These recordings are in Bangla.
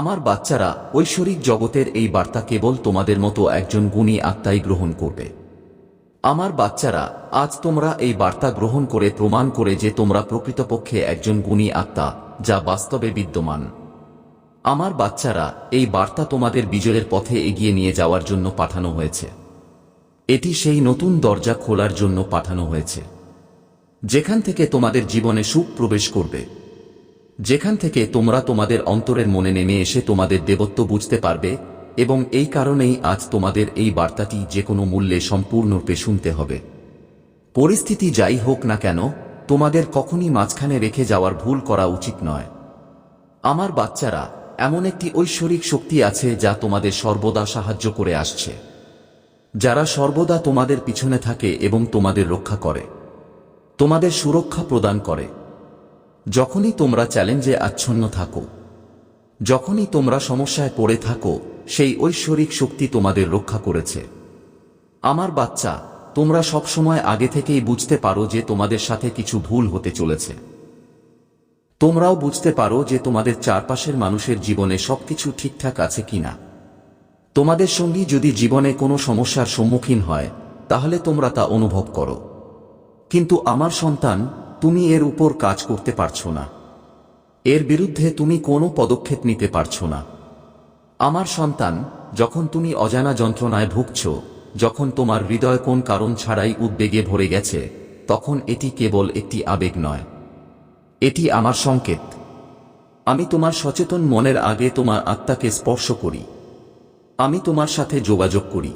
আমার বাচ্চারা ঐশ্বরিক জগতের এই বার্তা কেবল তোমাদের মতো একজন গুণী আত্মাই গ্রহণ করবে। আমার বাচ্চারা, আজ তোমরা এই বার্তা গ্রহণ করে প্রমাণ করে যে তোমরা প্রকৃতপক্ষে একজন গুণী আত্মা, যা বাস্তবে বিদ্যমান। আমার বাচ্চারা, এই বার্তা তোমাদের বিজয়ের পথে এগিয়ে নিয়ে যাওয়ার জন্য পাঠানো হয়েছে। এটি সেই নতুন দরজা খোলার জন্য পাঠানো হয়েছে, যেখান থেকে তোমাদের জীবনে সুখ প্রবেশ করবে। যেখান থেকে তোমরা তোমাদের অন্তরের মনে নেমে এসে তোমাদের দেবত্ব বুঝতে পারবে, এবং এই কারণেই আজ তোমাদের এই বার্তাটি যে কোনো মূল্যে সম্পূর্ণরূপে শুনতে হবে। পরিস্থিতি যাই হোক না কেন, তোমাদের কখনই মাঝখানে রেখে যাওয়ার ভুল করা উচিত নয়। আমার বাচ্চারা, এমন একটি ঐশ্বরিক শক্তি আছে যা তোমাদের সর্বদা সাহায্য করে আসছে। যারা সর্বদা তোমাদের পিছনে থাকে এবং তোমাদের রক্ষা করে, তোমাদের সুরক্ষা প্রদান করে যখনই তোমরা চ্যালেঞ্জে আচ্ছন্ন থাকো, যখনই তোমরা সমস্যায় পড়ে থাকো, সেই ঐশ্বরিক শক্তি তোমাদের রক্ষা করেছে। আমার বাচ্চা, তোমরা সবসময় আগে থেকেই বুঝতে পারো যে তোমাদের সাথে কিছু ভুল হতে চলেছে। তোমরাও বুঝতে পারো যে তোমাদের চারপাশের মানুষের জীবনে সবকিছু ঠিকঠাক আছে কিনা। তোমাদের সঙ্গী যদি জীবনে কোনো সমস্যার সম্মুখীন হয়, তাহলে তোমরা তা অনুভব করো। কিন্তু আমার সন্তান তুমি এর উপর কাজ করতে পারছ না। এর বিরুদ্ধে তুমি কোনো পদক্ষেপ নিতে পারছ না। আমার সন্তান, যখন তুমি অজানা যন্ত্রণায় ভুগছ, যখন তোমার হৃদয় কোন কারণ ছাড়াই উদ্বেগে ভরে গেছে, তখন এটি কেবল একটি আবেগ নয়। এটি আমার সংকেত। আমি তোমার সচেতন মনের আগে তোমার আত্মাকে স্পর্শ করি। আমি তোমার সাথে যোগাযোগ করি।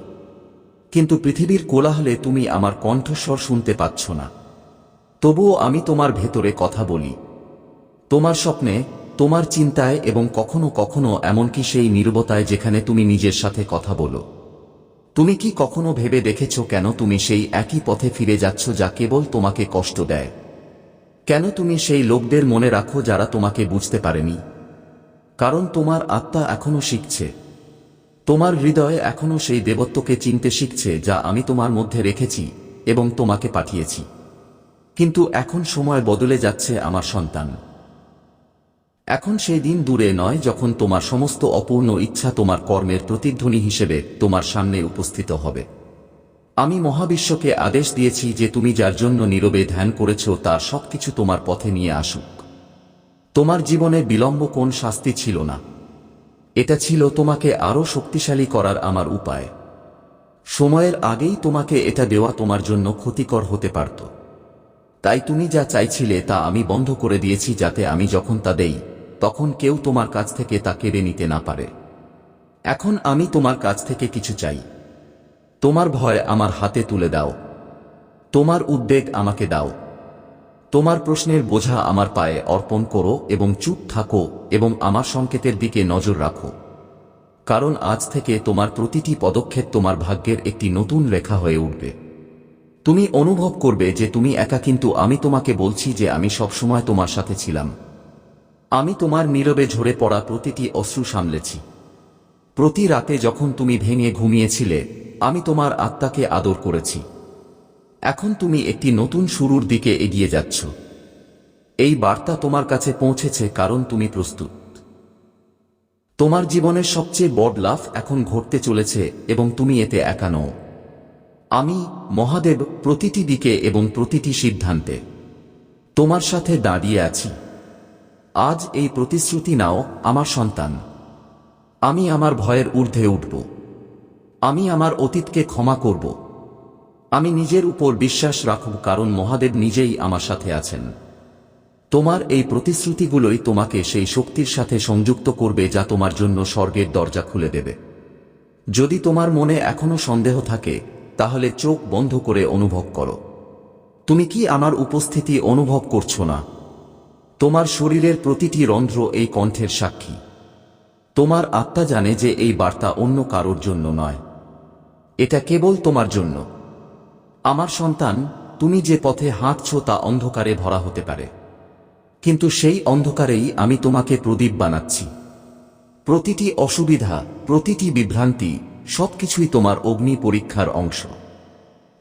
কিন্তু পৃথিবীর কোলাহলে তুমি আমার কণ্ঠস্বর শুনতে পাচ্ছ না। তবুও আমি তোমার ভেতরে কথা বলি। তোমার স্বপ্নে, তোমার চিন্তায় এবং কখনো কখনো এমনকি সেই নীরবতায় যেখানে তুমি নিজের সাথে কথা বলো। তুমি কি কখনো ভেবে দেখেছ কেন তুমি সেই একই পথে ফিরে যাচ্ছ যা কেবল তোমাকে কষ্ট দেয়? কেন তুমি সেই লোকদের মনে রাখো যারা তোমাকে বুঝতে পারেনি? কারণ তোমার আত্মা এখনও শিখছে। তোমার হৃদয় এখনও সেই দেবত্বকে চিনতে শিখছে যা আমি তোমার মধ্যে রেখেছি এবং তোমাকে পাঠিয়েছি। কিন্তু এখন সময় বদলে যাচ্ছে আমার সন্তান। এখন সেই দিন দূরে নয় যখন তোমার সমস্ত অপূর্ণ ইচ্ছা তোমার কর্মের প্রতিধ্বনি হিসেবে তোমার সামনে উপস্থিত হবে। আমি মহাবিশ্বকে আদেশ দিয়েছি যে তুমি যার জন্য নীরবে ধ্যান করেছ তার সবকিছু তোমার পথে নিয়ে আসুক। তোমার জীবনে বিলম্ব কোন শাস্তি ছিল না। এটা ছিল তোমাকে আরও শক্তিশালী করার আমার উপায়। সময়ের আগেই তোমাকে এটা দেওয়া তোমার জন্য ক্ষতিকর হতে পারত। তাই তুমি যা চাইছিলে তা আমি বন্ধ করে দিয়েছি যাতে আমি যখন তা দেই, তখন কেউ তোমার কাছ থেকে তা কেড়ে নিতে না পারে। এখন আমি তোমার কাছ থেকে কিছু চাই। তোমার ভয় আমার হাতে তুলে দাও। তোমার উদ্বেগ আমাকে দাও। তোমার প্রশ্নের বোঝা আমার পায়ে অর্পণ করো এবং চুপ থাকো এবং আমার সংকেতের দিকে নজর রাখো। কারণ আজ থেকে তোমার প্রতিটি পদক্ষেপ তোমার ভাগ্যের একটি নতুন রেখা হয়ে উঠবে। তুমি অনুভব করবে যে তুমি একা, কিন্তু আমি তোমাকে বলছি যে আমি সবসময় তোমার সাথে ছিলাম। আমি তোমার নীরবে ঝরে পড়া প্রতিটি অশ্রু সামলেছি। প্রতি রাতে যখন তুমি ভেঙে ঘুমিয়েছিলে, আমি তোমার আত্মাকে আদর করেছি। এখন তুমি একটি নতুন শুরুর দিকে এগিয়ে যাচ্ছ। এই বার্তা তোমার কাছে পৌঁছেছে কারণ তুমি প্রস্তুত। তোমার জীবনের সবচেয়ে বড় লাভ এখন ঘটতে চলেছে এবং তুমি এতে একা নও। আমি মহাদেব প্রতিটি দিকে এবং প্রতিটি সিদ্ধান্তে তোমার সাথে দাঁড়িয়ে আছি। আজ এই প্রতিশ্রুতি নাও আমার সন্তান। আমি আমার ভয়ের ঊর্ধ্বে উঠব। আমি আমার অতীতকে ক্ষমা করব। আমি নিজের উপর বিশ্বাস রাখব কারণ মহাদেব নিজেই আমার সাথে আছেন। তোমার এই প্রতিশ্রুতিগুলোই তোমাকে সেই শক্তির সাথে সংযুক্ত করবে যা তোমার জন্য স্বর্গের দরজা খুলে দেবে। যদি তোমার মনে এখনও সন্দেহ থাকে তাহলে চোখ বন্ধ করে অনুভব করো। তুমি কি আমার উপস্থিতি অনুভব করছ না? তোমার শরীরের প্রতিটি রন্ধ্র এই কণ্ঠের সাক্ষী। তোমার আত্মা জানে যে এই বার্তা অন্য কারোর জন্য নয়। এটা কেবল তোমার জন্য। আমার সন্তান, তুমি যে পথে হাঁটছ তা অন্ধকারে ভরা হতে পারে। কিন্তু সেই অন্ধকারেই আমি তোমাকে প্রদীপ বানাচ্ছি। প্রতিটি অসুবিধা, প্রতিটি বিভ্রান্তি সবকিছুই তোমার অগ্নি পরীক্ষার অংশ।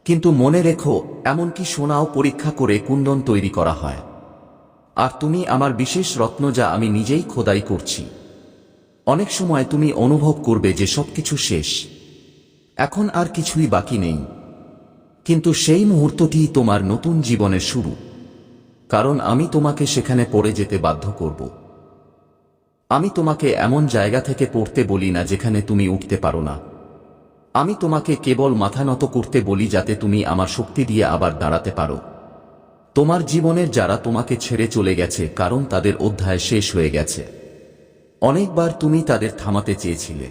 কিন্তু মনে রেখো, এমনকি সোনাও পরীক্ষা করে কুণ্ডন তৈরি করা হয়। আর তুমি আমার বিশেষ রত্ন যা আমি নিজেই খোদাই করছি। অনেক সময় তুমি অনুভব করবে যে সবকিছু শেষ। এখন আর কিছুই বাকি নেই। কিন্তু সেই মুহূর্তটি তোমার নতুন জীবনের শুরু। কারণ আমি তোমাকে সেখানে পড়ে যেতে বাধ্য করব। আমি তোমাকে এমন জায়গা থেকে পড়তে বলি না যেখানে তুমি উঠতে পারো না। আমি তোমাকে কেবল মাথা নত করতে বলি যাতে তুমি আমার শক্তি দিয়ে আবার দাঁড়াতে পারো। তোমার জীবনের যারা তোমাকে ছেড়ে চলে গেছে, কারণ তাদের অধ্যায় শেষ হয়ে গেছে। অনেকবার তুমি তাদের থামাতে চেয়েছিলে।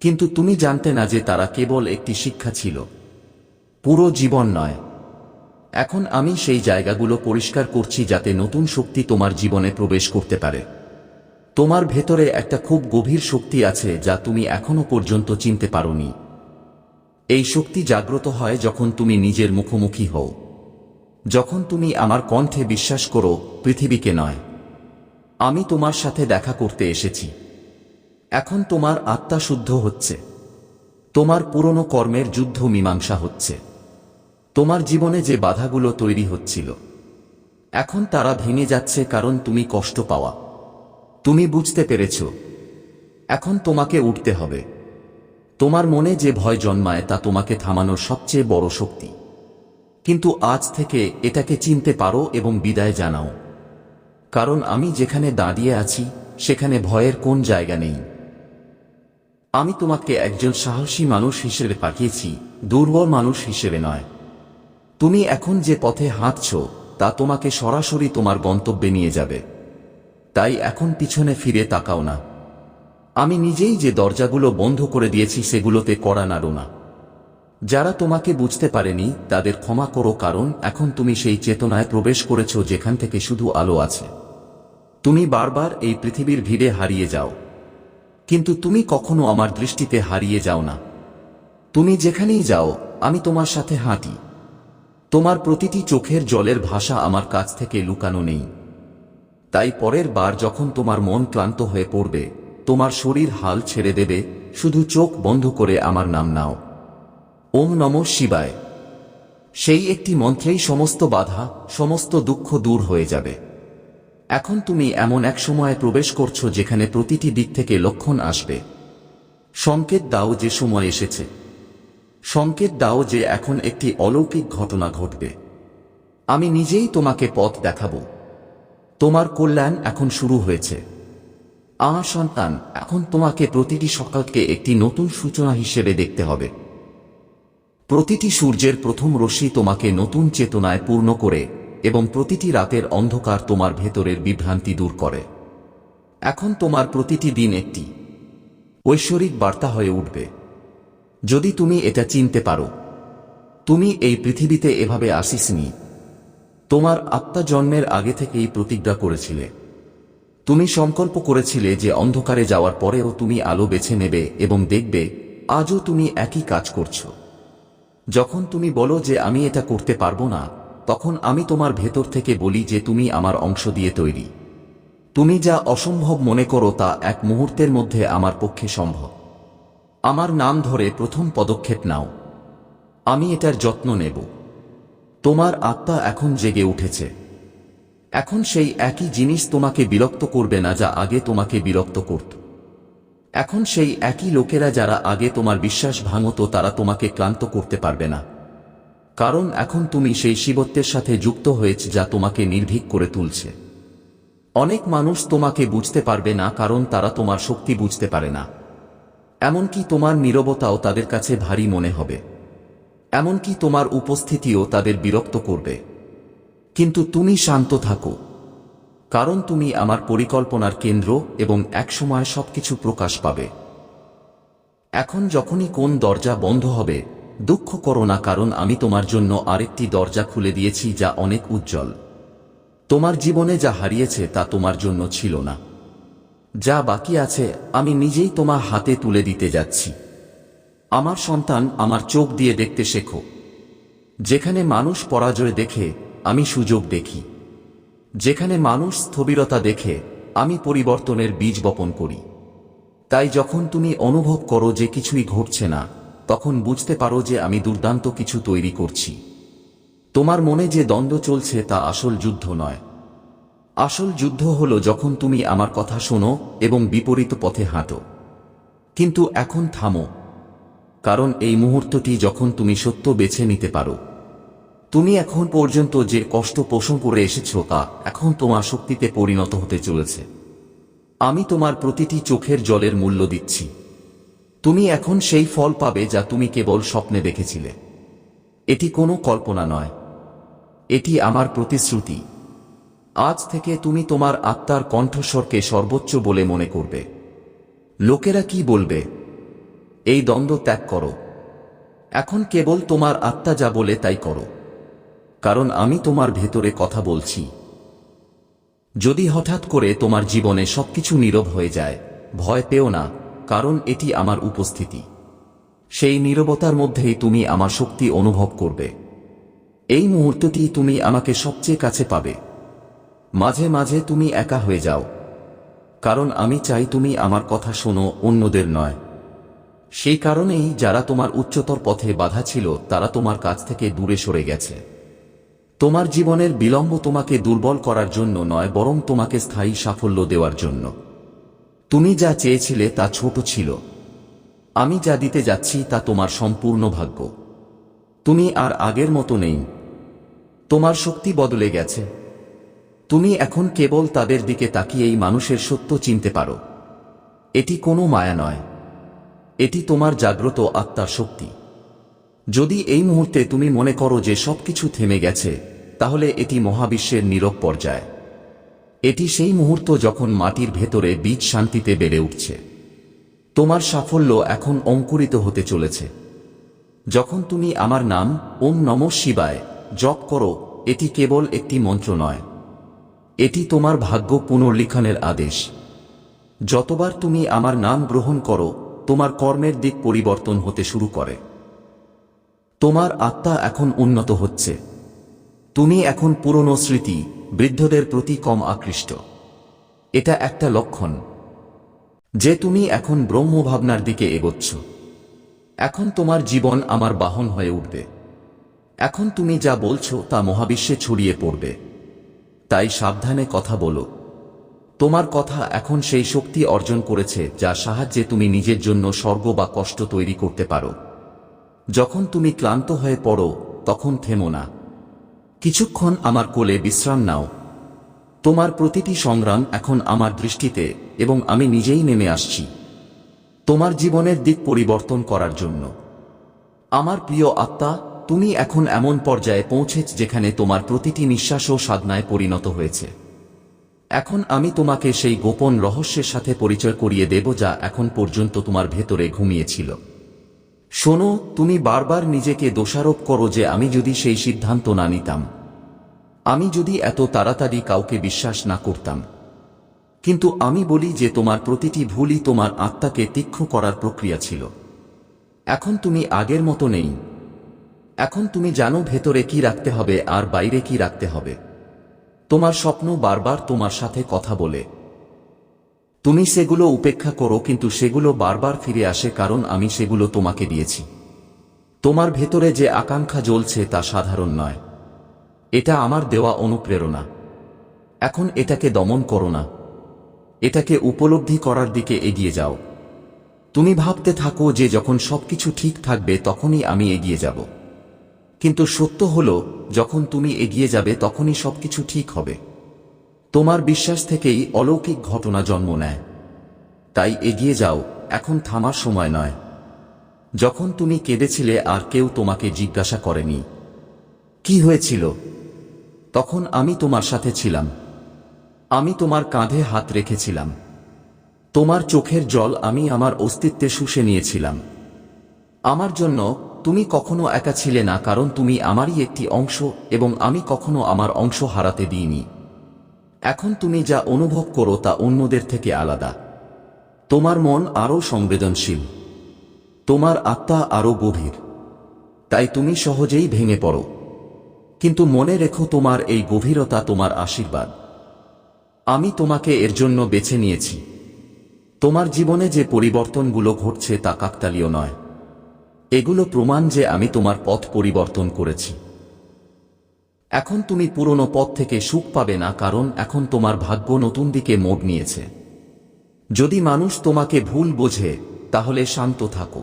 কিন্তু তুমি জানতে না যে তারা কেবল একটি শিক্ষা ছিল। পুরো জীবন নয়। এখন আমি সেই জায়গাগুলো পরিষ্কার করছি যাতে নতুন শক্তি তোমার জীবনে প্রবেশ করতে পারে। তোমার ভেতরে একটা খুব গভীর শক্তি আছে যা তুমি এখনও পর্যন্ত চিনতে পারোনি। এই শক্তি জাগ্রত হয় যখন তুমি নিজের মুখোমুখি হও। যখন তুমি আমার কণ্ঠে বিশ্বাস করো, পৃথিবীকে নয়। আমি তোমার সাথে দেখা করতে এসেছি। এখন তোমার আত্মা শুদ্ধ হচ্ছে। তোমার পুরনো কর্মের যুদ্ধ মীমাংসা হচ্ছে। তোমার জীবনে যে বাধাগুলো তৈরি হচ্ছিল, এখন তারা ভেঙে যাচ্ছে কারণ তুমি কষ্ট পাওয়া। তুমি বুঝতে পেরেছ। এখন তোমাকে উঠতে হবে। তোমার মনে যে ভয় জন্মায় তা তোমাকে থামানোর সবচেয়ে বড় শক্তি। কিন্তু আজ থেকে এটাকে চিনতে পারো এবং বিদায় জানাও। কারণ আমি যেখানে দাঁড়িয়ে আছি, সেখানে ভয়ের কোন জায়গা নেই। আমি তোমাকে একজন সাহসী মানুষ হিসেবে পাঠিয়েছি, দুর্বল মানুষ হিসেবে নয়। তুমি এখন যে পথে হাঁটছ, তা তোমাকে সরাসরি তোমার গন্তব্যে নিয়ে যাবে। তাই এখন পিছনে ফিরে তাকাও না। আমি নিজেই যে দরজাগুলো বন্ধ করে দিয়েছি সেগুলোতে কড়া নাড়ো না যারা তোমাকে বুঝতে পারেনি, তাদের ক্ষমা করো কারণ এখন তুমি সেই চেতনায় প্রবেশ করেছ যেখান থেকে শুধু আলো আছে। তুমি বারবার এই পৃথিবীর ভিড়ে হারিয়ে যাও। কিন্তু তুমি কখনো আমার দৃষ্টিতে হারিয়ে যাও না। তুমি যেখানেই যাও, আমি তোমার সাথে হাঁটি। তোমার প্রতিটি চোখের জলের ভাষা আমার কাছ থেকে লুকানো নেই। তাই পরের বার যখন তোমার মন ক্লান্ত হয়ে পড়বে তোমার শরীর হাল ছেড়ে দেবে, শুধু চোখ বন্ধ করে আমার নাম নাও। ওম নম শিবায়। সেই একটি মন্ত্রেই সমস্ত বাধা, সমস্ত দুঃখ দূর হয়ে যাবে। এখন তুমি এমন এক সময়ে প্রবেশ করছ যেখানে প্রতিটি দিক থেকে লক্ষণ আসবে। সংকেত দাও যে সময় এসেছে। সংকেত দাও যে এখন একটি অলৌকিক ঘটনা ঘটবে। আমি নিজেই তোমাকে পথ দেখাবো। তোমার কল্যাণ এখন শুরু হয়েছে। আমার সন্তান, এখন তোমাকে প্রতিটি সকালকে একটি নতুন সূচনা হিসেবে দেখতে হবে। প্রতিটি সূর্যের প্রথম রশ্মি তোমাকে নতুন চেতনায় পূর্ণ করে এবং প্রতিটি রাতের অন্ধকার তোমার ভেতরের বিভ্রান্তি দূর করে। এখন তোমার প্রতিটি দিন একটি ঐশ্বরিক বার্তা হয়ে উঠবে। যদি তুমি এটা চিনতে পারো, তুমি এই পৃথিবীতে এভাবে আসিসনি। তোমার আত্মা জন্মের আগে থেকেই প্রতিজ্ঞা করেছিলে। তুমি সংকল্প করেছিলে যে অন্ধকারে যাওয়ার পরেও তুমি আলো বেছে নেবে এবং দেখবে, আজও তুমি একই কাজ করছ। যখন তুমি বলো যে আমি এটা করতে পারব না, তখন আমি তোমার ভেতর থেকে বলি যে তুমি আমার অংশ দিয়ে তৈরি। তুমি যা অসম্ভব মনে করো তা এক মুহূর্তের মধ্যে আমার পক্ষে সম্ভব। আমার নাম ধরে প্রথম পদক্ষেপ নাও। আমি এটার যত্ন নেব। তোমার আত্মা এখন জেগে উঠেছে। এখন সেই একই জিনিস তোমাকে বিরক্ত করবে না যা আগে তোমাকে বিরক্ত করত। এখন সেই একই লোকেরা যারা আগে তোমার বিশ্বাস ভাঙত তারা তোমাকে ক্লান্ত করতে পারবে না। কারণ এখন তুমি সেই শিবত্বের সাথে যুক্ত হয়েছে যা তোমাকে নির্ভীক করে তুলছে। অনেক মানুষ তোমাকে বুঝতে পারবে না কারণ তারা তোমার শক্তি বুঝতে পারে না। এমনকি তোমার নীরবতাও তাদের কাছে ভারী মনে হবে। এমনকি তোমার উপস্থিতিও তাদের বিরক্ত করবে। কিন্তু তুমি শান্ত থাকো। কারণ তুমি আমার পরিকল্পনার কেন্দ্র এবং একসময় সবকিছু প্রকাশ পাবে। এখন যখনই কোন দরজা বন্ধ হবে, দুঃখ করো না কারণ আমি তোমার জন্য আরেকটি দরজা খুলে দিয়েছি যা অনেক উজ্জ্বল। তোমার জীবনে যা হারিয়েছে তা তোমার জন্য ছিল না। যা বাকি আছে, আমি নিজেই তোমার হাতে তুলে দিতে যাচ্ছি। আমার সন্তান আমার চোখ দিয়ে দেখতে শেখো। যেখানে মানুষ পরাজয় দেখে আমি সুযোগ দেখি। যেখানে মানুষ স্থবিরতা দেখে, আমি পরিবর্তনের বীজ বপন করি। তাই যখন তুমি অনুভব করো যে কিছুই ঘটছে না, তখন বুঝতে পারো যে আমি দুর্দান্ত কিছু তৈরি করছি। তোমার মনে যে দ্বন্দ্ব চলছে তা আসল যুদ্ধ নয়। আসল যুদ্ধ হল যখন তুমি আমার কথা শোনো এবং বিপরীত পথে হাঁটো। কিন্তু এখন থামো। কারণ এই মুহূর্তটি যখন তুমি সত্য বেছে নিতে পারো। তুমি এখন পর্যন্ত যে কষ্ট পোষণ করে এসেছ তা এখন তোমার শক্তিতে পরিণত হতে চলেছে। আমি তোমার প্রতিটি চোখের জলের মূল্য দিচ্ছি। তুমি এখন সেই ফল পাবে যা তুমি কেবল স্বপ্নে দেখেছিলে। এটি কোনো কল্পনা নয়। এটি আমার প্রতিশ্রুতি। আজ থেকে তুমি তোমার আত্মার কণ্ঠস্বরকে সর্বোচ্চ বলে মনে করবে। লোকেরা কি বলবে? এই দ্বন্দ্ব ত্যাগ করো। এখন কেবল তোমার আত্মা যা বলে তাই করো। কারণ আমি তোমার ভেতরে কথা বলছি। যদি হঠাৎ করে তোমার জীবনে সবকিছু নীরব হয়ে যায়, ভয় পেও না, কারণ এটি আমার উপস্থিতি। সেই নীরবতার মধ্যেই তুমি আমার শক্তি অনুভব করবে। এই মুহূর্তটি তুমি আমাকে সবচেয়ে কাছে পাবে। মাঝে মাঝে তুমি একা হয়ে যাও। কারণ আমি চাই তুমি আমার কথা শোনো, অন্যদের নয়। সেই কারণেই যারা তোমার উচ্চতর পথে বাধা ছিল, তারা তোমার কাছ থেকে দূরে সরে গেছে। তোমার জীবনের বিলম্ব তোমাকে দুর্বল করার জন্য নয়, বরং তোমাকে স্থায়ী সাফল্য দেওয়ার জন্য। তুমি যা চেয়েছিলে তা ছোট ছিল। আমি যা দিতে যাচ্ছি তা তোমার সম্পূর্ণ ভাগ্য। তুমি আর আগের মতো নেই। তোমার শক্তি বদলে গেছে। তুমি এখন কেবল তাদের দিকে তাকিয়েই মানুষের সত্য চিনতে পারো। এটি কোনো মায়া নয়। এটি তোমার জাগ্রত আত্মার শক্তি। যদি এই মুহূর্তে তুমি মনে করো যে সবকিছু থেমে গেছে তাহলে এটি মহাবিশ্বের নীরব পর্যায়। এটি সেই মুহূর্ত যখন মাটির ভেতরে বীজ শান্তিতে বেড়ে উঠছে। তোমার সাফল্য এখন অঙ্কুরিত হতে চলেছে। যখন তুমি আমার নাম, ওম নম শিবায়, জপ করো, এটি কেবল একটি মন্ত্র নয়। এটি তোমার ভাগ্য পুনর্লিখনের আদেশ। যতবার তুমি আমার নাম গ্রহণ করো, তোমার কর্মের দিক পরিবর্তন হতে শুরু করে। তোমার আত্মা এখন উন্নত হচ্ছে। তুমি এখন পুরনো স্মৃতি, বৃদ্ধদের প্রতি কম আকৃষ্ট। এটা একটা লক্ষণ। যে তুমি এখন ব্রহ্মভাবনার দিকে এগোচ্ছ। এখন তোমার জীবন আমার বাহন হয়ে উঠবে। এখন তুমি যা বলছো তা মহাবিশ্বে ছড়িয়ে পড়বে। তাই সাবধানে কথা বলো। তোমার কথা এখন সেই শক্তি অর্জন করেছে যা সাহায্যে তুমি নিজের জন্য স্বর্গ বা কষ্ট তৈরি করতে পারো। যখন তুমি ক্লান্ত হয়ে পড়ো, তখন থেমো না। কিছুক্ষণ আমার কোলে বিশ্রাম নাও। তোমার প্রতিটি সংগ্রাম এখন আমার দৃষ্টিতে এবং আমি নিজেই নেমে আসছি। তোমার জীবনের দিক পরিবর্তন করার জন্য। আমার প্রিয় আত্মা, তুমি এখন এমন পর্যায়ে পৌঁছেছ যেখানে তোমার প্রতিটি নিঃশ্বাসও সাধনায় পরিণত হয়েছে। এখন আমি তোমাকে সেই গোপন রহস্যের সাথে পরিচয় করিয়ে দেব যা এখন পর্যন্ত তোমার ভেতরে ঘুমিয়েছিল। শোনো, তুমি বারবার নিজেকে দোষারোপ করো যে আমি যদি সেই সিদ্ধান্ত না নিতাম। আমি যদি এত তাড়াতাড়ি কাউকে বিশ্বাস না করতাম। কিন্তু আমি বলি যে তোমার প্রতিটি ভুলই তোমার আত্মাকে তীক্ষ্ণ করার প্রক্রিয়া ছিল। এখন তুমি আগের মতো নেই। এখন তুমি জানো ভেতরে কি রাখতে হবে আর বাইরে কি রাখতে হবে। তোমার স্বপ্ন বারবার তোমার সাথে কথা বলে। তুমি সেগুলো উপেক্ষা করো কিন্তু সেগুলো বারবার ফিরে আসে কারণ আমি সেগুলো তোমাকে দিয়েছি। তোমার ভেতরে যে আকাঙ্ক্ষা জ্বলছে তা সাধারণ নয়। এটা আমার দেওয়া অনুপ্রেরণা। এখন এটাকে দমন করো না। এটাকে উপলব্ধি করার দিকে এগিয়ে যাও। তুমি ভাবতে থাকো যে যখন সবকিছু ঠিক থাকবে তখনই আমি এগিয়ে যাব। কিন্তু সত্য হল, যখন তুমি এগিয়ে যাবে তখনই সবকিছু ঠিক হবে। তোমার বিশ্বাস থেকেই অলৌকিক ঘটনা জন্ম নেয়। তাই এগিয়ে যাও, এখন থামার সময় নয়। যখন তুমি কেঁদেছিলে আর কেউ তোমাকে জিজ্ঞাসা করেনি। কি হয়েছিল? তখন আমি তোমার সাথে ছিলাম। আমি তোমার কাঁধে হাত রেখেছিলাম। তোমার চোখের জল আমি আমার অস্তিত্বে শুষে নিয়েছিলাম। আমার জন্য তুমি কখনো একা ছিলে না, কারণ তুমি আমারই একটি অংশ এবং আমি কখনো আমার অংশ হারাতে দিইনি। এখন তুমি যা অনুভব করো তা অন্যদের থেকে আলাদা। তোমার মন আরও সংবেদনশীল। তোমার আত্মা আরও গভীর। তাই তুমি সহজেই ভেঙে পড়ো। কিন্তু মনে রেখো তোমার এই গভীরতা তোমার আশীর্বাদ। আমি তোমাকে এর জন্য বেছে নিয়েছি। তোমার জীবনে যে পরিবর্তনগুলো ঘটছে তা কাকতালীয় নয়। এগুলো প্রমাণ যে আমি তোমার পথ পরিবর্তন করেছি। এখন তুমি পুরনো পথ থেকে সুখ পাবে না কারণ এখন তোমার ভাগ্য নতুন দিকে মোড় নিয়েছে। যদি মানুষ তোমাকে ভুল বোঝে, তাহলে শান্ত থাকো।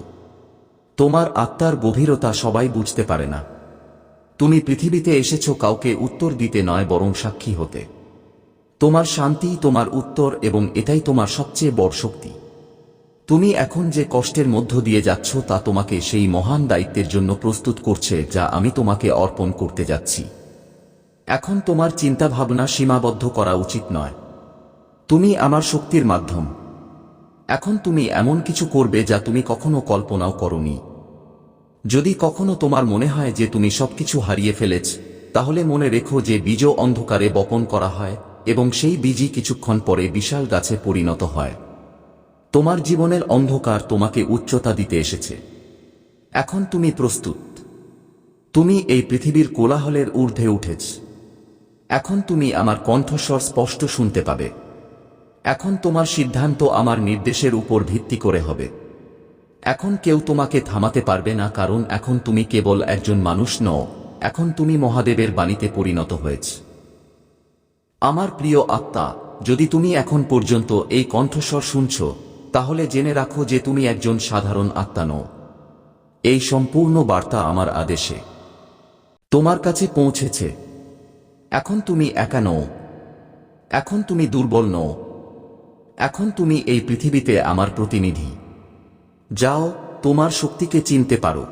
তোমার আত্মার গভীরতা সবাই বুঝতে পারে না। তুমি পৃথিবীতে এসেছ কাউকে উত্তর দিতে নয় বরং সাক্ষী হতে। তোমার শান্তি, তোমার উত্তর এবং এটাই তোমার সবচেয়ে বড় শক্তি। তুমি এখন যে কষ্টের মধ্য দিয়ে যাচ্ছ তা তোমাকে সেই মহান দায়িত্বের জন্য প্রস্তুত করছে যা আমি তোমাকে অর্পণ করতে যাচ্ছি। এখন তোমার চিন্তাভাবনা সীমাবদ্ধ করা উচিত নয়। তুমি আমার শক্তির মাধ্যম। এখন তুমি এমন কিছু করবে যা তুমি কখনো কল্পনাও করনি। যদি কখনো তোমার মনে হয় যে তুমি সবকিছু হারিয়ে ফেলেছ, তাহলে মনে রেখো যে বীজ অন্ধকারে বপন করা হয় এবং সেই বীজই কিছুক্ষণ পরে বিশাল গাছে পরিণত হয়। তোমার জীবনের অন্ধকার তোমাকে উচ্চতা দিতে এসেছে। এখন তুমি প্রস্তুত। তুমি এই পৃথিবীর কোলাহলের ঊর্ধ্বে উঠেছ। এখন তুমি আমার কণ্ঠস্বর স্পষ্ট শুনতে পাবে। এখন তোমার সিদ্ধান্ত আমার নির্দেশের উপর ভিত্তি করে হবে। এখন কেউ তোমাকে থামাতে পারবে না কারণ এখন তুমি কেবল একজন মানুষ নও, এখন তুমি মহাদেবের বাণীতে পরিণত হয়েছ। আমার প্রিয় আত্মা, যদি তুমি এখন পর্যন্ত এই কণ্ঠস্বর শুনছ, তাহলে জেনে রাখো যে তুমি একজন সাধারণ আত্মা নও। এই সম্পূর্ণ বার্তা আমার আদেশে। তোমার কাছে পৌঁছেছে। এখন তুমি একা নও। এখন তুমি দুর্বল নও। এখন তুমি এই পৃথিবীতে আমার প্রতিনিধি। যাও, তোমার শক্তিকে চিনতে পারো।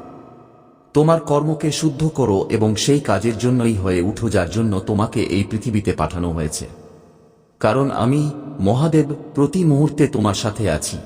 তোমার কর্মকে শুদ্ধ করো এবং সেই কাজের জন্যই হয়ে উঠো যার জন্য তোমাকে এই পৃথিবীতে পাঠানো হয়েছে। কারণ আমি মহাদেব প্রতি মুহূর্তে তোমার সাথে আছি।